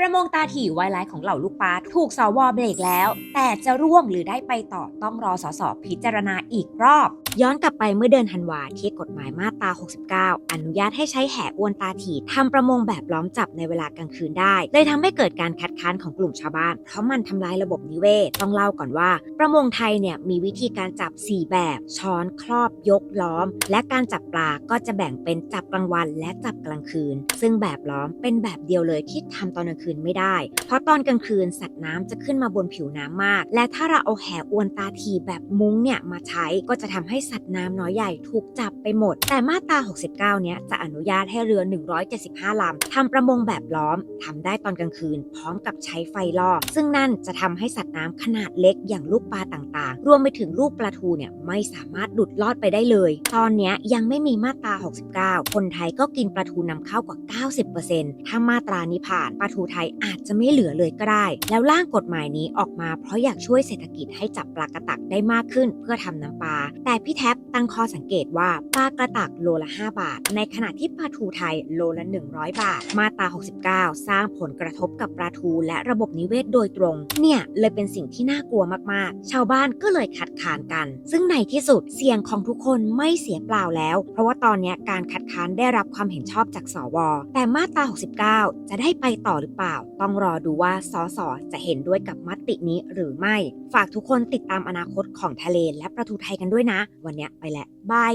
ประมงตาถี่ไวไลท์ของเหล่าลูกปลาถูกสวเบรกแล้ว แต่จะร่วงหรือได้ไปต่อต้องรอสสพิจารณาอีกรอบ ย้อนกลับไปเมื่อเดือนธันวาที่กฎหมายมาตรา 69 อนุญาตให้ใช้แห่อวนตาถีทำประมงแบบล้อมจับในเวลากลางคืนได้ เลยทำให้เกิดการคัดค้านของกลุ่มชาวบ้าน เพราะมันทำลายระบบนิเวศ ต้องเล่าก่อนว่า ประมงไทยเนี่ยมีวิธีการจับ 4 แบบ ช้อน ครอบ ยก ล้อม และการจับปลาก็จะแบ่งเป็นจับกลางวันและจับกลางคืน ซึ่งแบบล้อมเป็นแบบเดียวเลยที่ทำตอนกลางคืนไม่ได้ เพราะตอนกลางคืนสัตว์น้ำจะขึ้นมาบนผิวน้ำมาก และถ้าเราเอาแห่อวนตาทีแบบมุ้งเนี่ยมาใช้ก็จะทำให้สัตว์น้ำน้อยใหญ่ถูกจับไปหมด แต่มาตรา 69 เนี่ยจะอนุญาตให้เรือ 175 ลำทำประมงแบบล้อมทำได้ตอนกลางคืน พร้อมกับใช้ไฟล่อ ซึ่งนั่นจะทำให้สัตว์น้ำขนาดเล็กอย่างลูกปลาต่างๆ รวมไปถึงลูกปลาทูเนี่ยไม่สามารถหลุดลอดไปได้เลย ตอนเนี้ยยังไม่มีมาตรา 69 คนไทยก็กินปลาทูนำเข้ากว่า 90%ถ้ามาตรานี้ผ่านปลาทูไทยอาจจะไม่เหลือเลยก็ได้ แล้วร่างกฎหมายนี้ออกมาเพราะอยากช่วยเศรษฐกิจให้จับปลากระตักได้มากขึ้นเพื่อทำน้ำปลาแต่พี่แท็บตั้งข้อสังเกตว่าปลากระตักโลละ 5 บาท ในขณะที่ปลาทูไทยโลละ 100 บาท มาตรา 69 สร้างผลกระทบกับปลาทูและระบบนิเวศโดยตรง เนี่ยเลยเป็นสิ่งที่น่ากลัวมากๆ ชาวบ้านก็เลยคัดค้านกัน ซึ่งในที่สุดเสียงของทุกคนไม่เสียเปล่าแล้ว เพราะว่าตอนนี้การคัดค้านได้รับความเห็นชอบจากสว แต่มาตรา 69 จะได้ไปต่อหรือเปล่า ต้องรอดูว่าสสจะเห็นด้วยกับมตินี้หรือไม่ ฝากทุกคนติดตามอนาคตของทะเลและประทูไทยกันด้วยนะวันนี้ไปแล้วบาย